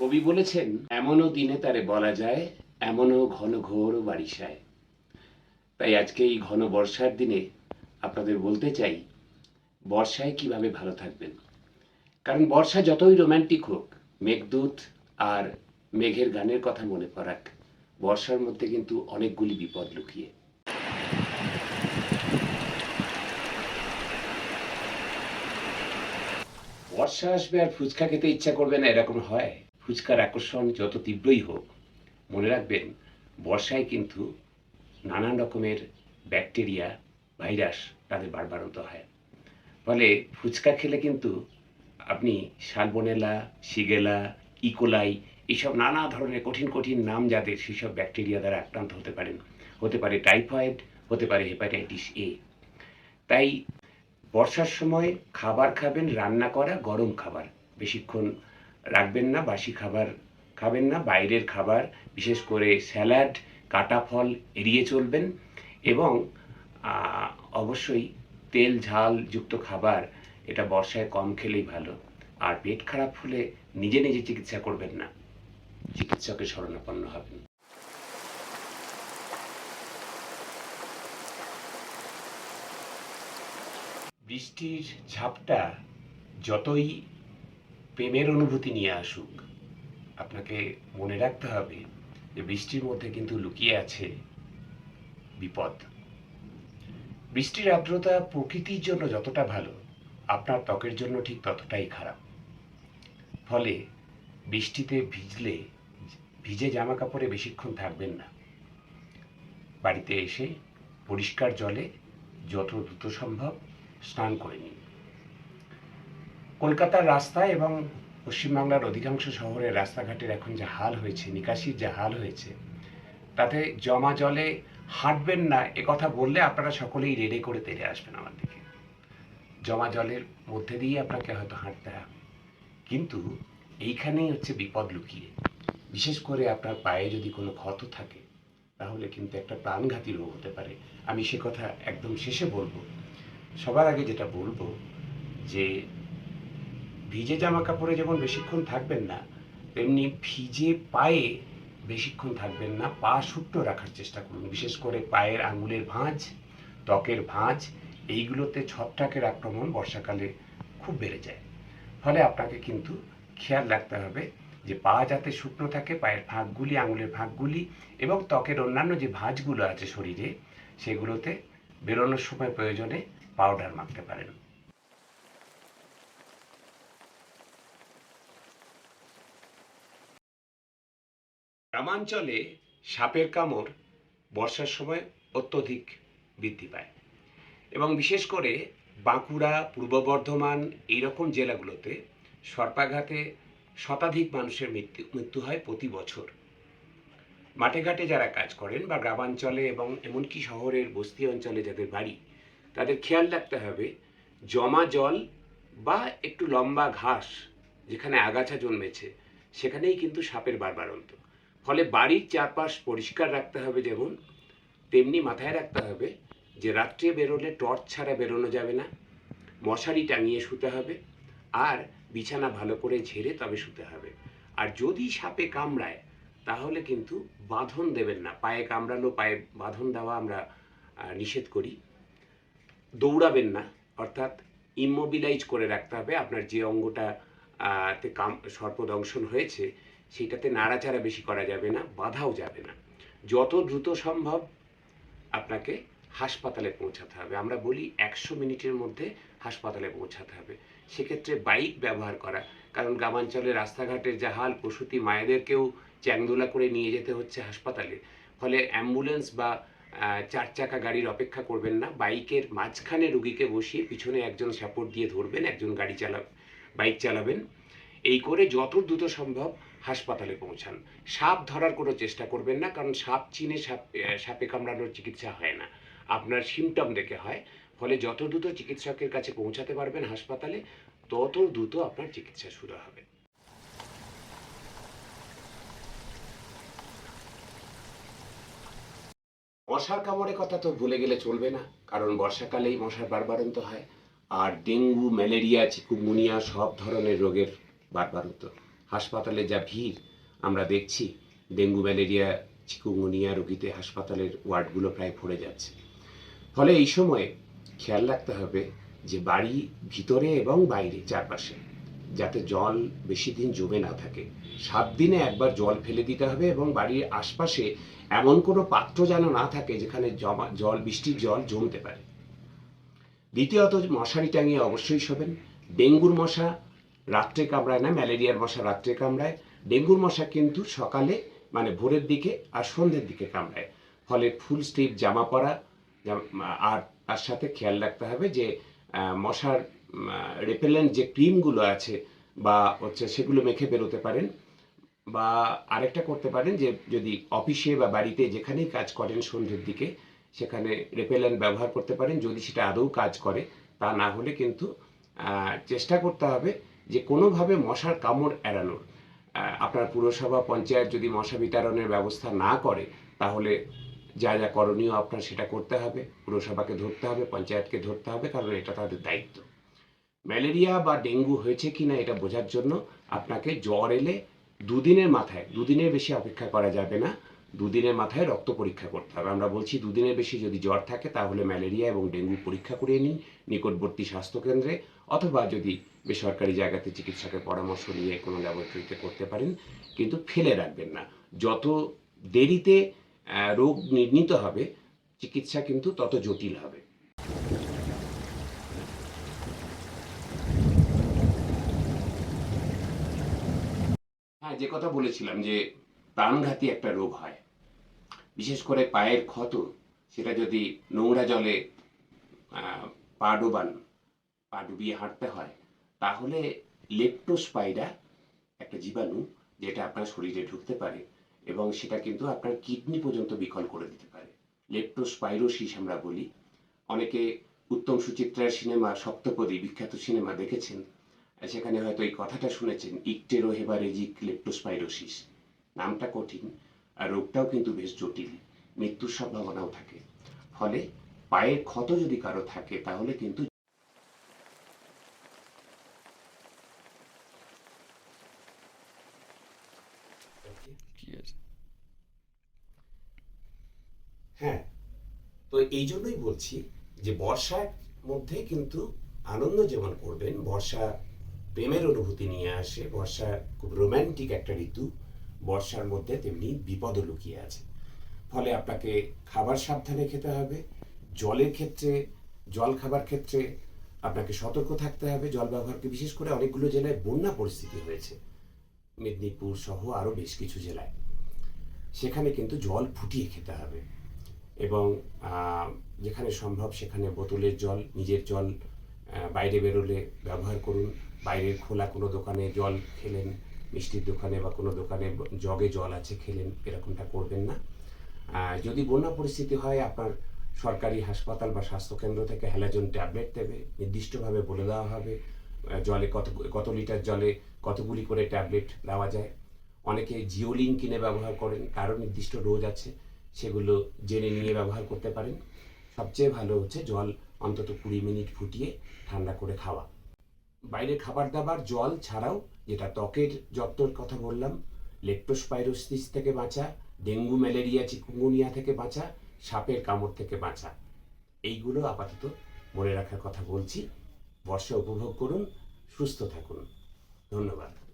কবি বলেছেন, এমনও দিনে তারে বলা যায়, এমনও ঘন ঘোর বারিশায়। তাই আজকে এই ঘন বর্ষার দিনে আপনাদের বলতে চাই, বর্ষায় কীভাবে ভালো থাকবেন? কারণ বর্ষা যতই রোমান্টিক হোক, মেঘদূত আর মেঘের গানের কথা মনে পড়াক বর্ষার মধ্যে কিন্তু অনেকগুলি বিপদ লুকিয়ে। বর্ষা আসবে আর ফুচকা খেতে ইচ্ছা করবে না, এরকম হয়? ফুচকার আকর্ষণ যত তীব্রই হোক, মনে রাখবেন, বর্ষায় কিন্তু নানান রকমের ব্যাকটেরিয়া, ভাইরাস তাদের বাড়বাড়ন্ত হয়। ফলে ফুচকা খেলে কিন্তু আপনি সালবোনেলা সিগেলা, ইকোলাই এইসব নানা ধরনের কঠিন কঠিন নাম যাদের সেসব ব্যাকটেরিয়া দ্বারা আক্রান্ত হতে পারেন। হতে পারে টাইফয়েড, হতে পারে হেপাটাইটিস এ। তাই বর্ষার সময় খাবার খাবেন, রান্না করা গরম খাবার। বেশিক্ষণ রাখবেন না, বাসি খাবার খাবেন না, বাইরের খাবার, বিশেষ করে স্যালাড কাটা ফল এড়িয়ে চলবেন এবং অবশ্যই তেল, ঝাল যুক্ত খাবার এটা বর্ষায় কম খেলেই ভালো। আর পেট খারাপ হলে নিজে নিজে চিকিৎসা করবেন না। চিকিৎসকের শরণাপন্ন হবেন। বৃষ্টির ঝাপটা যতই প্রেমের অনুভূতি নিয়ে আসুক। আপনাকে মনে রাখতে হবে যে বৃষ্টির মধ্যে কিন্তু লুকিয়ে আছে বিপদ। বৃষ্টির আর্দ্রতা প্রকৃতির জন্য যতটা ভালো, আপনার ত্বকের জন্য ঠিক ততটাই খারাপ। ফলে বৃষ্টিতে ভিজলে, ভিজে জামা কাপড়ে বেশিক্ষণ থাকবেন না। বাড়িতে এসে পরিষ্কার জলে যত দ্রুত সম্ভব স্নান করে নিন। কলকাতার রাস্তা এবং পশ্চিমবাংলার অধিকাংশ শহরের রাস্তাঘাটের এখন যা হাল হয়েছে, নিকাশির যা হাল হয়েছে, তাতে জমা জলে হাঁটবেন না, এ কথা বললে আপনারা সকলেই রেডে করে তেড়ে আসবেন আমার দিকে। জমা জলের মধ্যে দিয়ে আপনাকে হয়তো হাঁটতে হবে। কিন্তু এইখানেই হচ্ছে বিপদ লুকিয়ে। বিশেষ করে আপনার পায়ে যদি কোনো ক্ষত থাকে, তাহলে কিন্তু একটা প্রাণঘাতী রোগ হতে পারে। আমি সে কথা একদম শেষে বলব। সবার আগে যেটা বলব যে ভিজে জামা কাপড়ে যেমন বেশিক্ষণ থাকবেন না, তেমনি ভিজে পায়ে বেশিক্ষণ থাকবেন না, পা শুকনো রাখার চেষ্টা করুন। বিশেষ করে পায়ের আঙুলের ভাঁজ, ত্বকের ভাঁজ, এইগুলোতে ছত্রাকের আক্রমণ বর্ষাকালে খুব বেড়ে যায়। ফলে আপনাকে কিন্তু খেয়াল রাখতে হবে যে পা যাতে শুকনো থাকে, পায়ের ফাঁকগুলি আঙুলের ফাঁকগুলি এবং ত্বকের অন্যান্য যে ভাঁজগুলো আছে শরীরে, সেগুলোতে বেরোনোর সময় প্রয়োজনে পাউডার মাখতে পারেন। গ্রামাঞ্চলে সাপের কামড় বর্ষার সময় অত্যধিক বৃদ্ধি পায়। এবং বিশেষ করে বাঁকুড়া, পূর্ব বর্ধমান এইরকম জেলাগুলোতে সর্পাঘাতে শতাধিক মানুষের মৃত্যু মৃত্যু হয় প্রতি বছর। মাঠে ঘাটে যারা কাজ করেন বা গ্রামাঞ্চলে এবং এমনকি শহরের বস্তি অঞ্চলে যাদের বাড়ি, তাদের খেয়াল রাখতে হবে জমা জল বা একটু লম্বা ঘাস যেখানে আগাছা জন্মেছে, সেখানেই কিন্তু সাপের বারবারন্ত ফলে বাড়ির চারপাশ পরিষ্কার রাখতে হবে যেমন, তেমনি মাথায় রাখতে হবে যে রাত্রে বেরোলে টর্চ ছাড়া বেরোনো যাবে না, মশারি টাঙিয়ে শুতে হবে, আর বিছানা ভালো করে ঝেড়ে তবে শুতে হবে। আর যদি সাপে কামড়ায়, তাহলে কিন্তু বাঁধন দেবেন না। পায়ে কামড়ালো পায়ে বাঁধন দেওয়া আমরা নিষেধ করি। দৌড়াবেন না, অর্থাৎ ইমোবিলাইজ করে রাখতে হবে। আপনার যে অঙ্গটা তে কাম, সর্পদংশন হয়েছে সেটাতে নাড়াচাড়া বেশি করা যাবে না, বাধাও যাবে না। যত দ্রুত সম্ভব আপনাকে হাসপাতালে পৌঁছাতে হবে। আমরা বলি একশো মিনিটের মধ্যে হাসপাতালে পৌঁছাতে হবে। সেক্ষেত্রে বাইক ব্যবহার করা, কারণ গ্রামাঞ্চলে রাস্তাঘাটের যা হাল, প্রসূতি, মায়েদেরকেও চ্যাংদোলা করে নিয়ে যেতে হচ্ছে হাসপাতালে। ফলে অ্যাম্বুলেন্স বা চার চাকা গাড়ির অপেক্ষা করবেন না। বাইকের মাঝখানে রুগীকে বসিয়ে পিছনে একজন সাপোর্ট দিয়ে ধরবেন, একজন গাড়ি চালা, বাইক চালাবেন। এই করে যত দ্রুত সম্ভব হাসপাতালে পৌঁছান। সাপ ধরার কোনো চেষ্টা করবেন না, কারণ সাপ চিনে সাপ সাপে কামড়ানোর চিকিৎসা হয় না। আপনার সিমটম দেখে হয়, ফলে যত দ্রুত চিকিৎসকের কাছে পৌঁছাতে পারবেন হাসপাতালে, তত দ্রুত আপনার চিকিৎসা শুরু হবে। মশার কামড়ের কথা তো ভুলে গেলে চলবে না, কারণ বর্ষাকালেই মশার বারবারন্ত হয়, আর ডেঙ্গু, ম্যালেরিয়া, চিকুনগুনিয়া সব ধরনের রোগের বারবারন্ত। হাসপাতালে যা ভিড়, আমরা দেখছি ডেঙ্গু, ম্যালেরিয়া, চিকুনগুনিয়া রোগীতে হাসপাতালের ওয়ার্ডগুলো প্রায় ভরে যাচ্ছে। ফলে এই সময়ে খেয়াল রাখতে হবে যে বাড়ি ভিতরে এবং বাইরে চারপাশে, যাতে জল বেশি দিন জমে না থাকে। সাত দিনে একবার জল ফেলে দিতে হবে এবং বাড়ির আশপাশে এমন কোনো পাত্র যেন না থাকে যেখানে জমা, জল, বৃষ্টির জল জমতে পারে। দ্বিতীয়ত, মশারি টাঙিয়ে অবশ্যই শোবেন। ডেঙ্গুর মশা রাত্রে কামড়ায় না, ম্যালেরিয়ার মশা রাত্রে কামড়ায়। ডেঙ্গুর মশা কিন্তু সকালে মানে ভোরের দিকে আর সন্ধ্যের দিকে কামড়ায়। ফলে ফুল স্লিভ জামা পরা আর তার সাথে খেয়াল রাখতে হবে যে মশার রেপেলেন্ট যে ক্রিমগুলো আছে বা হচ্ছে সেগুলো মেখে বেরোতে পারেন বা আরেকটা করতে পারেন যে, যদি অফিসে বা বাড়িতে যেখানেই কাজ করেন সন্ধ্যের দিকে, সেখানে রেপেলেন্ট ব্যবহার করতে পারেন। যদি সেটা আদৌ কাজ করে, তা না হলে কিন্তু চেষ্টা করতে হবে যে কোনোভাবে মশার কামড় এড়ানোর। আপনার পুরসভা পঞ্চায়েত যদি মশা বিতরণের ব্যবস্থা না করে, তাহলে যা যা করণীয় আপনার সেটা করতে হবে। পুরসভাকে ধরতে হবে, পঞ্চায়েতকে ধরতে হবে, কারণ এটা তাদের দায়িত্ব। ম্যালেরিয়া বা ডেঙ্গু হয়েছে কি না এটা বোঝার জন্য আপনাকে জ্বর এলে দুদিনের মাথায়, দুদিনের বেশি অপেক্ষা করা যাবে না। দুদিনের মাথায় রক্ত পরীক্ষা করতে হবে। আমরা বলছি দুদিনের বেশি যদি জ্বর থাকে, তাহলে ম্যালেরিয়া এবং ডেঙ্গু পরীক্ষা করিয়ে নিন নিকটবর্তী স্বাস্থ্যকেন্দ্রে অথবা যদি বেসরকারি জায়গাতে চিকিৎসকের পরামর্শ নিয়ে কোনো ল্যাবরেটরিতে করতে পারেন, কিন্তু ফেলে রাখবেন না। যত দেরিতে রোগ নির্ণীত হবে, চিকিৎসা কিন্তু তত জটিল হবে। হ্যাঁ যে কথা বলেছিলাম যে প্রাণঘাতী একটা রোগ হয়। বিশেষ করে পায়ের ক্ষত, সেটা যদি নোংরা জলে পা ডোবান পা ডুবিয়ে হাঁটতে হয়, তাহলে লেপ্টোস্পাইরা একটা জীবাণু যেটা আপনার শরীরে ঢুকতে পারে এবং সেটা কিন্তু আপনার কিডনি পর্যন্ত বিকল করে দিতে পারে। লেপ্টোস্পাইরোসিস আমরা বলি। অনেকে উত্তম সুচিত্রার সিনেমা সপ্তপদী বিখ্যাত সিনেমা দেখেছেন, সেখানে হয়তো এই কথাটা শুনেছেন, ইকটেরো হেবারেজিক লেপ্টোস্পাইরোসিস নামটা কঠিন আর রোগটাও কিন্তু বেশ জটিল, মৃত্যুর সম্ভাবনাও থাকে। ফলে পায়ের ক্ষত যদি কারও থাকে, তাহলে কিন্তু ঠিক আছে? হ্যাঁ তো এই জন্যই বলছি যে বর্ষার মধ্যে কিন্তু আনন্দ যেমন করবেন বর্ষা প্রেমের অনুভূতি নিয়ে আসে বর্ষা খুব রোম্যান্টিক একটা ঋতু বর্ষার মধ্যে তেমনি বিপদও লুকিয়ে আছে। ফলে আপনাকে খাবার সাবধানে খেতে হবে জলের ক্ষেত্রে জল খাবার ক্ষেত্রে আপনাকে সতর্ক থাকতে হবে। জল ব্যবহারকে বিশেষ করে অনেকগুলো জেলায় বন্যা পরিস্থিতি হয়েছে। মেদিনীপুর সহ আরও বেশ কিছু জেলায়। সেখানে কিন্তু জল ফুটিয়ে খেতে হবে এবং যেখানে সম্ভব সেখানে বোতলের জল, নিজের জল বাইরে বেরোলে ব্যবহার করুন। বাইরের খোলা কোনো দোকানে জল খেলেন, মিষ্টির দোকানে বা কোনো দোকানে জগে জল আছে খেলেন, এরকমটা করবেন না। যদি বন্যা পরিস্থিতি হয়, আপনার সরকারি হাসপাতাল বা স্বাস্থ্যকেন্দ্র থেকে হ্যালাজন ট্যাবলেট দেবে, নির্দিষ্টভাবে বলে দেওয়া হবে। জলে কত কত লিটার জলে কতগুলি করে ট্যাবলেট দেওয়া যায়? অনেকে জিওলিন কিনে ব্যবহার করেন তারও নির্দিষ্ট রোজ আছে, সেগুলো জেনে নিয়ে ব্যবহার করতে পারেন। সবচেয়ে ভালো হচ্ছে জল অন্তত কুড়ি মিনিট ফুটিয়ে ঠান্ডা করে খাওয়া। বাইরের খাবার দাবার, জল ছাড়াও যেটা ত্বকের যত্নের কথা বললাম, লেপ্টোস্পাইরোসিস থেকে বাঁচা, ডেঙ্গু, ম্যালেরিয়া, চিকুনগুনিয়া থেকে বাঁচা, সাপের কামড় থেকে বাঁচা। এইগুলো আপাতত মনে রাখার কথা বলছি। বর্ষা উপভোগ করুন সুস্থ থাকুন। ধন্যবাদ।